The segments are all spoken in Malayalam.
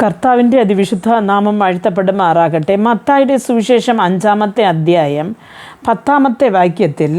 കർത്താവിന്റെ അതിവിശുദ്ധ നാമം വാഴ്ത്തപ്പെടുമാറാകട്ടെ മത്തായുടെ സുവിശേഷം അഞ്ചാമത്തെ അധ്യായം പത്താമത്തെ വാക്യത്തിൽ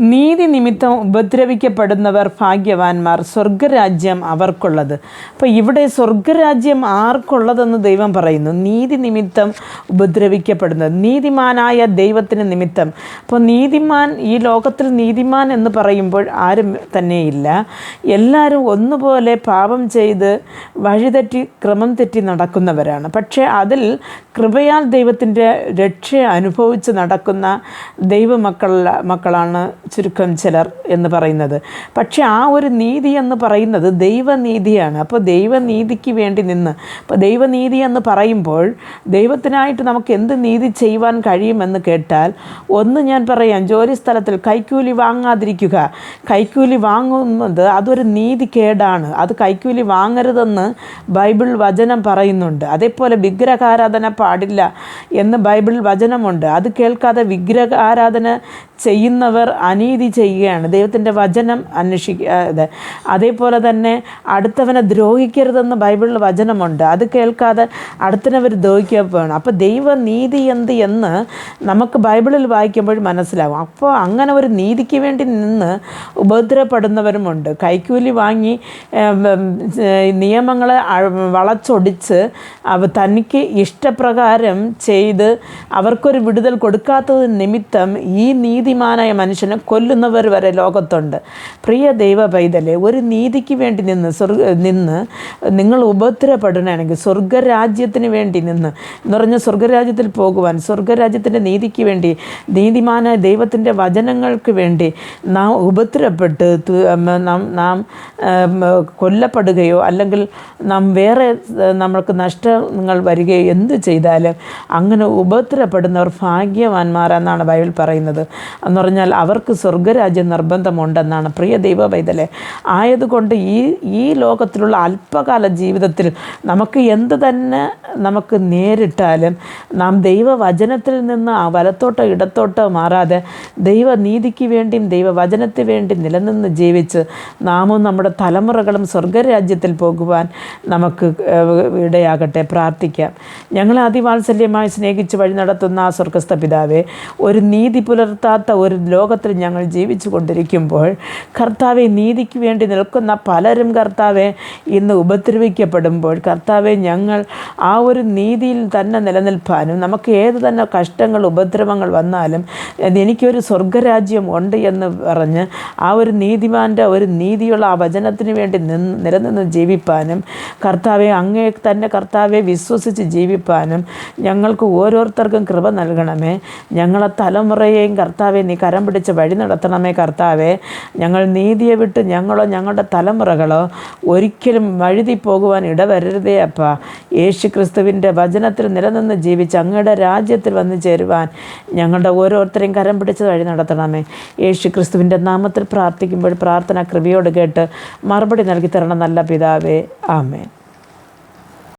നീതി നിമിത്തം ഉപദ്രവിക്കപ്പെടുന്നവർ ഭാഗ്യവാന്മാർ. സ്വർഗരാജ്യം അവർക്കുള്ളത്. അപ്പോൾ ഇവിടെ സ്വർഗരാജ്യം ആർക്കുള്ളതെന്ന് ദൈവം പറയുന്നു. നീതി നിമിത്തം ഉപദ്രവിക്കപ്പെടുന്നത്. നീതിമാനായ ദൈവത്തിന് നിമിത്തം. അപ്പോൾ നീതിമാൻ ഈ ലോകത്തിൽ നീതിമാൻ എന്ന് പറയുമ്പോൾ ആരും തന്നെയില്ല. എല്ലാവരും ഒന്നുപോലെ പാപം ചെയ്ത് വഴിതെറ്റി ക്രമം തെറ്റി നടക്കുന്നവരാണ്. പക്ഷേ അതിൽ കൃപയാൽ ദൈവത്തിന്റെ രക്ഷ അനുഭവിച്ച് നടക്കുന്ന ദൈവമക്കൾ മക്കളാണ് ചുരുക്കം ചിലർ എന്ന് പറയുന്നത്. പക്ഷേ ആ ഒരു നീതി എന്ന് പറയുന്നത് ദൈവനീതിയാണ്. അപ്പോൾ ദൈവനീതിക്ക് വേണ്ടി നിന്ന്. അപ്പോൾ ദൈവനീതി എന്ന് പറയുമ്പോൾ ദൈവത്തിനായിട്ട് നമുക്ക് എന്ത് നീതി ചെയ്യുവാൻ കഴിയുമെന്ന് കേട്ടാൽ ഒന്ന് ഞാൻ പറയാം ജോലി സ്ഥലത്തിൽ കൈക്കൂലി വാങ്ങാതിരിക്കുക. കൈക്കൂലി വാങ്ങുന്നത് അതൊരു നീതികേടാണ് അത് കൈക്കൂലി വാങ്ങരുതെന്ന് ബൈബിൾ വചനം പറയുന്നുണ്ട്. അതേപോലെ വിഗ്രഹാരാധന പാടില്ല എന്ന് ബൈബിൾ വചനമുണ്ട്. അത് കേൾക്കാതെ വിഗ്രഹാരാധന ചെയ്യുന്നവർ അനീതി ചെയ്യുകയാണ്. ദൈവത്തിന്റെ വചനം അന്വേഷിക്കുക അതേപോലെ തന്നെ അടുത്തവനെ ദ്രോഹിക്കരുതെന്ന് ബൈബിളിൽ വചനമുണ്ട്. അത് കേൾക്കാതെ അടുത്തവർ ദ്രോഹിക്കുക പോകണം അപ്പോൾ ദൈവനീതി എന്ത് എന്ന് നമുക്ക് ബൈബിളിൽ വായിക്കുമ്പോൾ മനസ്സിലാവും അപ്പോൾ അങ്ങനെ ഒരു നീതിക്ക് വേണ്ടി നിന്ന് ഉപദ്രവപ്പെടുന്നവരുമുണ്ട്. കൈക്കൂലി വാങ്ങി നിയമങ്ങളെ വളച്ചൊടിച്ച് തനിക്ക് ഇഷ്ടപ്രകാരം ചെയ്ത് അവർക്കൊരു വിടുതൽ കൊടുക്കാത്തത് നിമിത്തം ഈ നീതിമാനായ മനുഷ്യനെ കൊല്ലുന്നവർ വരെ ലോകത്തുണ്ട്. പ്രിയ ദൈവ പൈതലെ ഒരു നീതിക്ക് വേണ്ടി നിന്ന് സ്വർഗ നിന്ന് നിങ്ങൾ ഉപദ്രവപ്പെടണമെങ്കിൽ സ്വർഗരാജ്യത്തിന് വേണ്ടി നിന്ന് എന്ന് പറഞ്ഞാൽ സ്വർഗരാജ്യത്തിൽ പോകുവാൻ സ്വർഗരാജ്യത്തിന്റെ നീതിക്ക് വേണ്ടി നീതിമാനായ ദൈവത്തിന്റെ വചനങ്ങൾക്ക് വേണ്ടി നാം ഉപദ്രവപ്പെട്ട് നാം നാം കൊല്ലപ്പെടുകയോ അല്ലെങ്കിൽ നാം വേറെ നമ്മൾക്ക് നഷ്ടങ്ങൾ വരികയോ എന്ത് ചെയ്താലും അങ്ങനെ ഉപദ്രവപ്പെടുന്നവർ ഭാഗ്യവാന്മാരെന്നാണ് ബൈബിൾ പറയുന്നത്. എന്ന് പറഞ്ഞാൽ അവർക്ക് സ്വർഗരാജ്യം നിർബന്ധമുണ്ടെന്നാണ്. പ്രിയ ദൈവ പൈതലെ ആയതുകൊണ്ട് ഈ ഈ ലോകത്തിലുള്ള അല്പകാല ജീവിതത്തിൽ നമുക്ക് എന്ത് തന്നെ നമുക്ക് നേരിട്ടാലും നാം ദൈവവചനത്തിൽ നിന്ന് ആ വലത്തോട്ടോ ഇടത്തോട്ടോ മാറാതെ ദൈവനീതിക്ക് വേണ്ടിയും ദൈവവചനത്തിന് വേണ്ടി നിലനിന്ന് ജീവിച്ച് നാമും നമ്മുടെ തലമുറകളും സ്വർഗരാജ്യത്തിൽ പോകുവാൻ നമുക്ക് ഇടയാകട്ടെ. പ്രാർത്ഥിക്കാം. ഞങ്ങൾ അതിവാത്സല്യമായി സ്നേഹിച്ച് വഴി നടത്തുന്ന ആ സ്വർഗസ്ഥ പിതാവെ ഒരു നീതി പുലർത്താത്ത ഒരു ലോകത്തിൽ ഞങ്ങൾ ജീവിച്ചു കൊണ്ടിരിക്കുമ്പോൾ കർത്താവെ നീതിക്ക് വേണ്ടി നിൽക്കുന്ന പലരും കർത്താവെ ഇന്ന് ഉപദ്രവിക്കപ്പെടുമ്പോൾ കർത്താവെ ഞങ്ങൾ ആ ഒരു നീതിയിൽ തന്നെ നിലനിൽപ്പാനും നമുക്ക് ഏത് തന്നെ കഷ്ടങ്ങൾ ഉപദ്രവങ്ങൾ വന്നാലും എനിക്കൊരു സ്വർഗരാജ്യം ഉണ്ട് എന്ന് പറഞ്ഞ് ആ ഒരു നീതിമാന്റെ ഒരു നീതിയുള്ള ആ വചനത്തിന് വേണ്ടി നിന്ന് നിലനിന്ന് ജീവിപ്പാനും കർത്താവെ അങ്ങേ തന്നെ കർത്താവെ വിശ്വസിച്ച് ജീവിപ്പാനും ഞങ്ങൾക്ക് ഓരോരുത്തർക്കും കൃപ നൽകണമേ. ഞങ്ങളെ തലമുറയെയും കർത്താവെ നീ കരം പിടിച്ച് വഴി നടത്തണമേ കർത്താവെ. ഞങ്ങൾ നീതിയെ വിട്ട് ഞങ്ങളോ ഞങ്ങളുടെ തലമുറകളോ ഒരിക്കലും വഴുതി പോകുവാൻ ഇടവരരുതേ അപ്പ. യേശു ക്രിസ്തുവിന്റെ വചനത്തിൽ നിലനിന്ന് ജീവിച്ച് അങ്ങയുടെ രാജ്യത്തിൽ വന്നു ചേരുവാൻ ഞങ്ങളുടെ ഓരോരുത്തരെയും കരം പിടിച്ച് വഴി നടത്തണമേ. യേശു ക്രിസ്തുവിന്റെ നാമത്തിൽ പ്രാർത്ഥിക്കുമ്പോൾ പ്രാർത്ഥന കൃപയോട് കേട്ട് മറുപടി നൽകി തരണം നല്ല പിതാവേ. ആമേൻ.